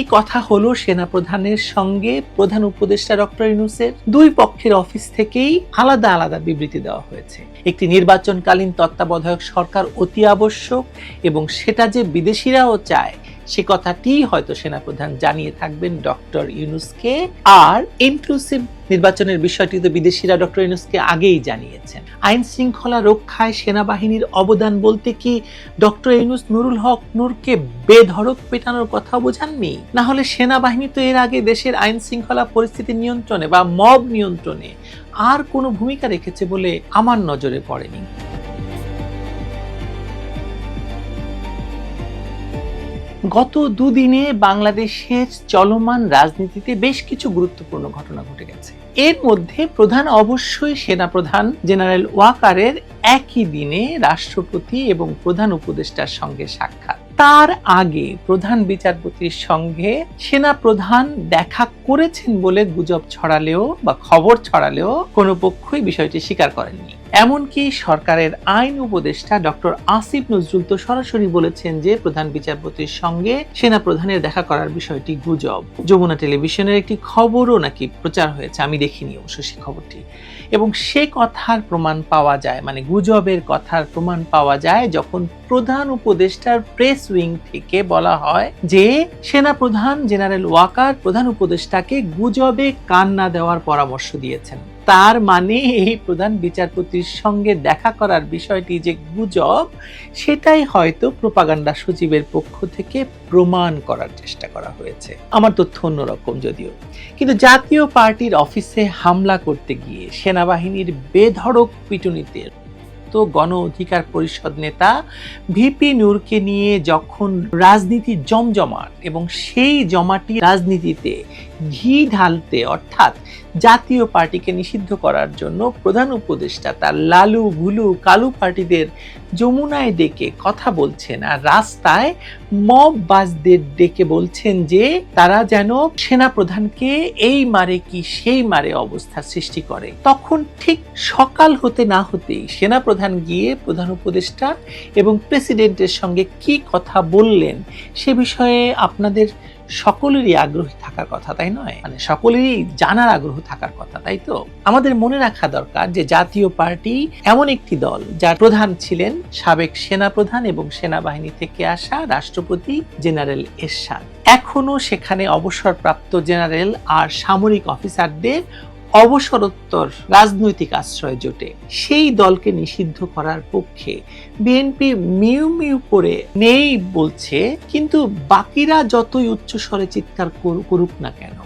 কি কথা হলো সেনাপ্রধানের সঙ্গে প্রধান উপদেষ্টা ডক্টর ইনুসের দুই পক্ষের অফিস থেকেই আলাদা আলাদা বিবৃতি দেওয়া হয়েছে। একটি নির্বাচনকালীন তত্ত্বাবধায়ক সরকার অতি আবশ্যক এবং সেটা যে বিদেশিরাও চায় সে কথাটি হয়তো সেনাপ্রধান জানিয়ে থাকবেন ডক্টর ইউনুসকে। আর ইনক্লুসিভ নির্বাচনের বিষয়টি তো বিদেশিরা ডক্টর ইউনুসকে আগেই জানিয়েছেন। আইন শৃঙ্খলা রক্ষায় সেনাবাহিনীর অবদান বলতে কি ডক্টর ইউনুস নুরুল হক নূরকে বেধড়ক পেটানোর কথা বোঝাননি? না হলে সেনাবাহিনী তো এর আগে দেশের আইন শৃঙ্খলা পরিস্থিতি নিয়ন্ত্রণে বা মব নিয়ন্ত্রণে আর কোনো ভূমিকা রেখেছে বলে আমার নজরে পড়েনি। গত দুদিনে বাংলাদেশের চলমান রাজনীতিতে বেশ কিছু গুরুত্বপূর্ণ ঘটনা ঘটে গেছে। এর মধ্যে প্রধান অবশ্যই সেনাপ্রধান জেনারেল ওয়াকারের একই দিনে রাষ্ট্রপতি এবং প্রধান উপদেষ্টার সঙ্গে সাক্ষাৎ। তার আগে প্রধান বিচারপতির সঙ্গে সেনা প্রধান দেখা করেছেন বলে গুজব ছড়ালেও বা খবর ছড়ালেও কোনো পক্ষই বিষয়টি স্বীকার করেননি। এমনকি সরকারের আইন উপদেষ্টা ডক্টর আসিফ নজরুল তো সরাসরি বলেছেন যে প্রধান বিচারপতির সঙ্গে সেনা প্রধানের দেখা করার বিষয়টি গুজব। যমুনা টেলিভিশনের একটি খবরও নাকি প্রচার হয়েছে, আমি দেখিনি অবশ্য সেই খবরটি। এবং সে কথার প্রমাণ পাওয়া যায় মানে গুজবের কথার প্রমাণ পাওয়া যায় যখন প্রধান উপদেষ্টার প্রেস উইং থেকে বলা হয় যে সেনা প্রধান জেনারেল ওয়াকার প্রধান উপদেষ্টাকে গুজবে কান না দেওয়ার পরামর্শ দিয়েছেন। তার মানে এই প্রধান বিচারপতির সঙ্গে দেখা করার বিষয়টি যে গুজব, সেটাই হয়তো প্রপাগান্ডা সচিবের পক্ষ থেকে প্রমাণ করার চেষ্টা করা হয়েছে। আমার তথ্য অন্যরকম যদিও। কিন্তু জাতীয় পার্টির অফিসে হামলা করতে গিয়ে সেনাবাহিনীর বেধড়ক পিটুনিতে তো গণ অধিকার পরিষদ নেতা ভিপি নূরকে নিয়ে যখন রাজনীতি জমজমাট এবং সেই জমাটি রাজনীতিতে ঘি ঢালতে, অর্থাৎ জাতীয় পার্টিকে নিষিদ্ধ করার জন্য প্রধান উপদেষ্টা তার লালু, ভুলু, কালু পার্টিদের যমুনায় ডেকে কথা বলছেন আর রাস্তায় মব বাসদের ডেকে বলছেন যে তারা যেন সেনা প্রধানকে এই মারে কি সেই মারে অবস্থা সৃষ্টি করে। তখন ঠিক সকাল হতে না হতেই সেনা প্রধান গিয়ে প্রধান উপদেষ্টা এবং প্রেসিডেন্টের সঙ্গে কি কথা বললেন সে বিষয়ে আপনাদের সকলেরই আগ্রহী থাকার কথা, তাই নয়? মানে সকলেরই জানার আগ্রহ থাকার কথা, তাই তো? আমাদের মনে রাখা দরকার যে জাতীয় পার্টি এমন একটি দল, যার প্রধান ছিলেন সাবেক সেনা প্রধান এবং সেনাবাহিনী থেকে আসা রাষ্ট্রপতি জেনারেল এরশাদ। এখনও সেখানে অবসরপ্রাপ্ত জেনারেল আর সামরিক অফিসারদের অবসরোত্তর রাজনৈতিক আশ্রয় জোটে। সেই দলকে নিষিদ্ধ করার পক্ষে বিএনপি মিউ মিউ করে নেই বলছে, কিন্তু বাকিরা যতই উচ্চ স্বরে চিৎকার করুক না কেন,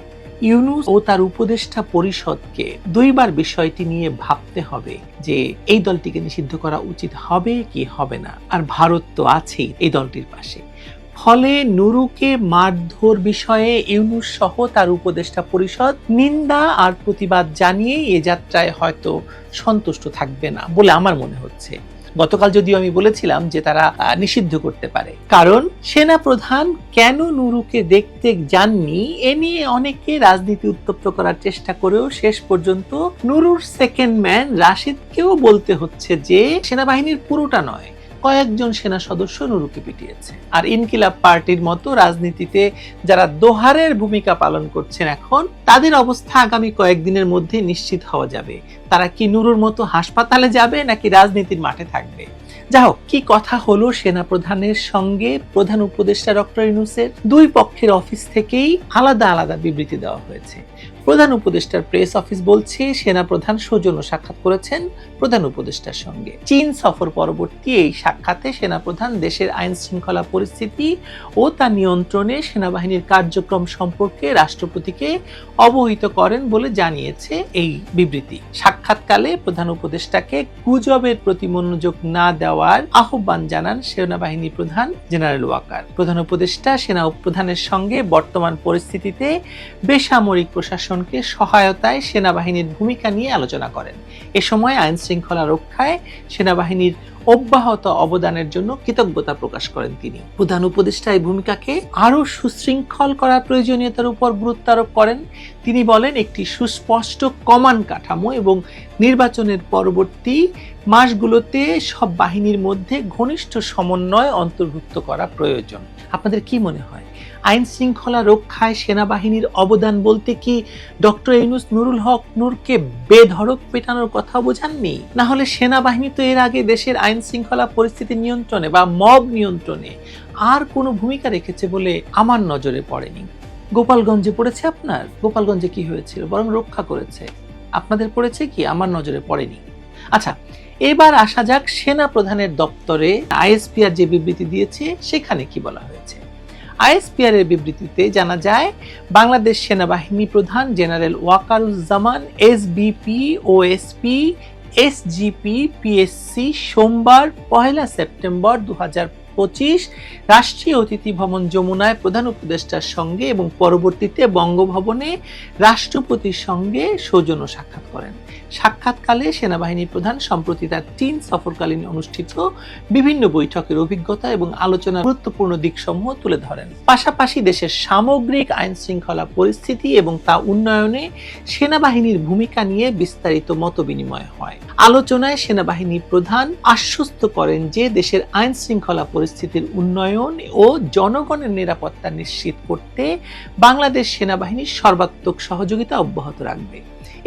ইউনুস ও তার উপদেষ্টা পরিষদকে দুইবার বিষয়টি নিয়ে ভাবতে হবে যে এই দলটিকে নিষিদ্ধ করা উচিত হবে কি হবে না। আর ভারত তো আছেই এই দলটির পাশে। ফলে নুরুকে মারধর বিষয়ে ইউনুস সহ তার উপদেষ্টা পরিষদ নিন্দা আর প্রতিবাদ জানিয়ে এ যাত্রায় হয়তো সন্তুষ্ট থাকবে না বলে আমার মনে হচ্ছে। গতকাল যদিও আমি বলেছিলাম যে তারা নিষিদ্ধ করতে পারে। কারণ সেনা প্রধান কেন নুরুকে দেখতে যাননি, এ নিয়ে অনেকে রাজনীতি উত্তপ্ত করার চেষ্টা করেও শেষ পর্যন্ত নুরুর সেকেন্ড ম্যান রাশিদকেও বলতে হচ্ছে যে সেনাবাহিনীর পুরোটা নয় কয়েকজন সেনা সদস্য নুরুকে পিটিয়েছে। আর ইনকিলাব পার্টির মতো রাজনীতিতে যারা দোহারের ভূমিকা পালন করছেন এখন, তাদের অবস্থা আগামী কয়েকদিনের মধ্যে নিশ্চিত হওয়া যাবে। তারা কি নুরুর মতো হাসপাতালে যাবে নাকি রাজনীতির মাঠে থাকবে? যা হোক, কি কথা হলো সেনা প্রধানের সঙ্গে প্রধান উপদেষ্টা ডক্টর ইনুসের দুই পক্ষের অফিস থেকেই আলাদা আলাদা বিবৃতি দেওয়া হয়েছে। প্রধান উপদেষ্টার প্রেস অফিস বলছে সেনা প্রধান সৌজন্য সাক্ষাৎ করেছেন প্রধান উপদেষ্টার সঙ্গে। চীন সফর পরবর্তী এই সাক্ষাতে সেনাপ্রধান দেশের আইন শৃঙ্খলা পরিস্থিতি ও তা নিয়ন্ত্রণে সেনাবাহিনীর কার্যক্রম সম্পর্কে রাষ্ট্রপতিকে অবহিত করেন বলে জানিয়েছে এই বিবৃতি। সাক্ষাৎকালে প্রধান উপদেষ্টাকে গুজবের প্রতি মনোযোগ না দেওয়ার আহ্বান জানান সেনাবাহিনী প্রধান জেনারেল ওয়াকার। প্রধান উপদেষ্টা সেনা প্রধানের সঙ্গে বর্তমান পরিস্থিতিতে বেসামরিক প্রশাসনকে সহায়তায় সেনাবাহিনীর ভূমিকা নিয়ে আলোচনা করেন। এ সময় আইন শৃঙ্খলা রক্ষায় সেনাবাহিনীর অব্যাহত অবদানের জন্য কৃতজ্ঞতা প্রকাশ করেন তিনি। প্রধান উপদেষ্টা এই ভূমিকাকে আরও সুশৃঙ্খল করার প্রয়োজনীয়তার উপর গুরুত্ব আরোপ করেন। তিনি বলেন, একটি সুস্পষ্ট কমান কাঠামো এবং নির্বাচনের পরবর্তী মাসগুলোতে সব বাহিনীর মধ্যে ঘনিষ্ঠ সমন্বয় অন্তর্ভুক্ত করা প্রয়োজন। আপনাদের কি মনে হয়? আইন শৃঙ্খলা রক্ষায় সেনাবাহিনীর অবদান বলতে কি ডক্টর ইউনুস নুরুল হক নূরকে বেধড়ক পেটানোর কথা বোঝাননি? না হলে সেনাবাহিনী তো এর আগে দেশের আইন শৃঙ্খলা পরিস্থিতি নিয়ন্ত্রণে বা মব নিয়ন্ত্রণে আর কোনো ভূমিকা রেখেছে বলে আমার নজরে পড়েনি। গোপালগঞ্জে পড়েছে আপনার? গোপালগঞ্জে কি হয়েছিল? বরং রক্ষা করেছে। আপনাদের পড়েছে কি? আমার নজরে পড়েনি। আচ্ছা এবার আসা যাক সেনা প্রধানের দপ্তরে আইএসপিআর যে বিবৃতি দিয়েছে, সেখানে কি বলা হয়েছে? আইএসপিআর এর বিবৃতিতে জানা যায়, বাংলাদেশ সেনাবাহিনী প্রধান general Wakeruzzaman, SBP, OSP, SGP, PSC সোমবার পহেলা সেপ্টেম্বর দু হাজার পঁচিশ, রাষ্ট্রীয় অতিথি ভবন যমুনায় প্রধান উপদেষ্টার সঙ্গে এবং পরবর্তীতে বঙ্গভবনে রাষ্ট্রপতির সঙ্গে সৌজন্য সাক্ষাৎ করেন। সাক্ষাৎকালে সেনাবাহিনী প্রধান সম্প্রতি তার চীন সফরকালীন অনুষ্ঠিত বিভিন্ন বৈঠকের অভিজ্ঞতা এবং আলোচনার গুরুত্বপূর্ণ দিকসমূহ তুলে ধরেন। পাশাপাশি দেশের সামগ্রিক আইন শৃঙ্খলা পরিস্থিতি এবং তা উন্নয়নে সেনাবাহিনীর ভূমিকা নিয়ে বিস্তারিত মত বিনিময় হয়। আলোচনায় সেনাবাহিনী প্রধান আশ্বস্ত করেন যে দেশের আইন শৃঙ্খলা পরিস্থিতির উন্নয়ন ও জনগণের নিরাপত্তা নিশ্চিত করতে বাংলাদেশ সেনাবাহিনীর সর্বাত্মক সহযোগিতা অব্যাহত রাখবে।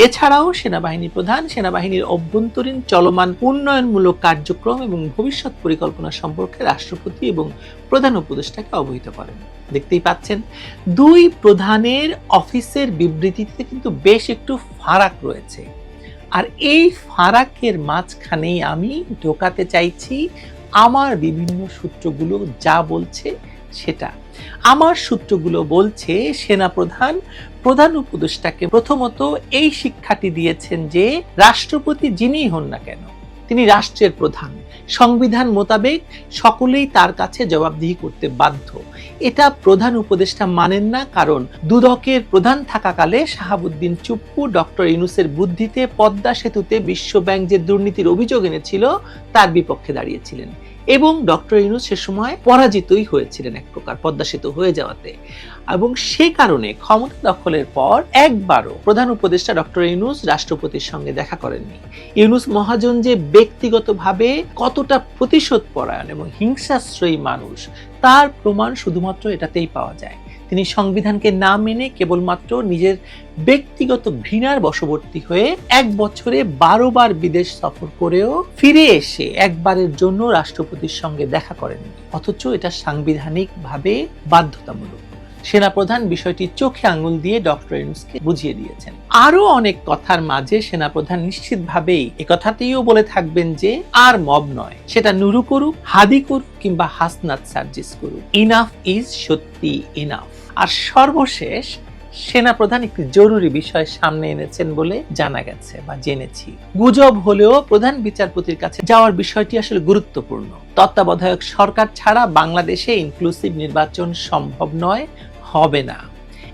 এছাড়াও সেনাবাহিনী প্রধান, সেনাবাহিনীর অভ্যন্তরীণ চলমান উন্নয়নমূলক কার্যক্রম এবং ভবিষ্যৎ পরিকল্পনা সম্পর্কে রাষ্ট্রপতি এবং প্রধান উপদেষ্টাকে অবহিত করেন। দেখতেই পাচ্ছেন, দুই প্রধানের অফিসের বিবৃতিতে কিন্তু বেশ একটু ফারাক রয়েছে। আর এই ফারাকের মাঝখানেই আমি ঢোকাতে চাইছি আমার বিভিন্ন সূত্রগুলো যা বলছে সেটা। আমার সূত্রগুলো বলছে, সেনাপ্রধান, প্রধান উপদেষ্টাকে প্রথমত এই শিক্ষাটি দিয়েছেন যে, রাষ্ট্রপতি যিনিই হন না কেন তিনি রাষ্ট্রের প্রধান। সংবিধান মোতাবেক সকলেই তার কাছে জবাবদিহি করতে বাধ্য। এটা প্রধান উপদেষ্টা মানেন না, কারণ দুদকের প্রধান থাকাকালে শাহাবুদ্দিন চুপ্পু ডক্টর ইউনুসের বুদ্ধিতে পদ্মা সেতুতে বিশ্বব্যাংক যে দুর্নীতির অভিযোগ এনেছিল, তার বিপক্ষে দাঁড়িয়েছিলেন। এবং ডক্টর ইউনুস সে সময় পরাজিতই হয়েছিলেন এক প্রকার, পদ্মাসিত সেতু হয়ে যাওয়াতে। এবং সে কারণে ক্ষমতা দখলের পর একবারও প্রধান উপদেষ্টা ডক্টর ইউনুস রাষ্ট্রপতির সঙ্গে দেখা করেননি। ইউনুস মহাজন যে ব্যক্তিগতভাবে কতটা প্রতিশোধ পরায়ণ এবং হিংসাশ্রয়ী মানুষ, তার প্রমাণ শুধুমাত্র এটাতেই পাওয়া যায়। তিনি সংবিধানকে না মেনে কেবলমাত্র নিজের ব্যক্তিগত ঘৃণার বশবর্তী হয়ে এক বছরে বারো বার বিদেশ সফর করেও ফিরে এসে একবারের জন্য রাষ্ট্রপতির সঙ্গে দেখা করেন অথচ এটা সাংবিধানিকভাবে বাধ্যতামূলক। সেনাপ্রধান বিষয়টি চোখে আঙুল দিয়ে ডক্টর ইউনুসকে বুঝিয়ে দিয়েছেন। আরও অনেক কথার মাঝে সেনাপ্রধান নিশ্চিতভাবেই একথাতেও বলে থাকবেন যে, আর মব নয়। সেটা নুরু করুক, হাদি করুক, কিংবা হাসনাত সার্জিস করুক। ইনাফ ইজ সত্যি ইনাফ। আর সর্বশেষ, সেনাপ্রধান একটি জরুরি বিষয় সামনে এনেছেন বলে জানা গেছে বা জেনেছি। গুজব হলেও প্রধান বিচারপতির কাছে যাওয়ার বিষয়টি আসলে গুরুত্বপূর্ণ। তত্ত্বাবধায়ক সরকার ছাড়া বাংলাদেশে ইনক্লুসিভ নির্বাচন সম্ভব নয়। হবে না।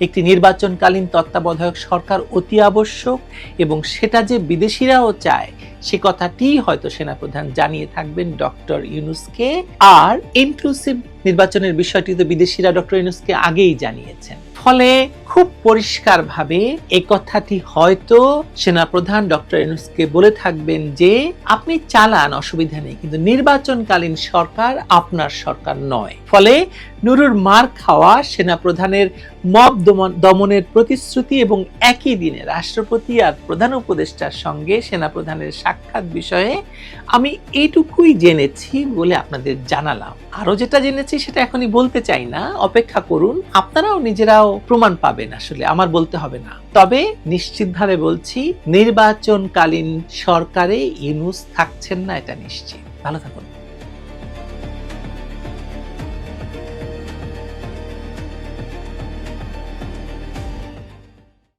একটি নির্বাচনকালীন তত্ত্বাবধায়ক সরকার অতি আবশ্যক এবং সেটা যে বিদেশিরাও চায়, সে কথাটি হয়তো সেনাপ্রধান জানিয়ে থাকবেন ডক্টর ইউনুসকে। আর ইনক্লুসিভ নির্বাচনের বিষয়টি তো বিদেশিরা ডক্টর ইউনুসকে আগেই জানিয়েছেন। ফলে খুব পরিষ্কারভাবে এই কথাটি হয়তো সেনাপ্রধান ডক্টর ইউনুসকে বলে থাকবেন যে, আপনি চালান, অসুবিধা নেই, কিন্তু নির্বাচনকালীন সরকার আপনার সরকার নয়। ফলে নুরুর মার খাওয়া, সেনাপ্রধানের মব দমন- দমনের প্রতিশ্রুতি এবং একই দিনে রাষ্ট্রপতি আর প্রধান উপদেষ্টার সঙ্গে সেনাপ্রধানের সাক্ষাৎ বিষয়ে আমি এইটুকুই জেনেছি বলে আপনাদের জানালাম। আরও যেটা জেনেছি সেটা এখনই বলতে চাই না। অপেক্ষা করুন, আপনারাও নিজেরাও প্রমাণ পাবেন আসলে, আমার বলতে হবে না। তবে নিশ্চিতভাবে বলছি, নির্বাচনকালীন সরকারে ইউনুস থাকছেন না, এটা নিশ্চিত। ভালো থাকুন।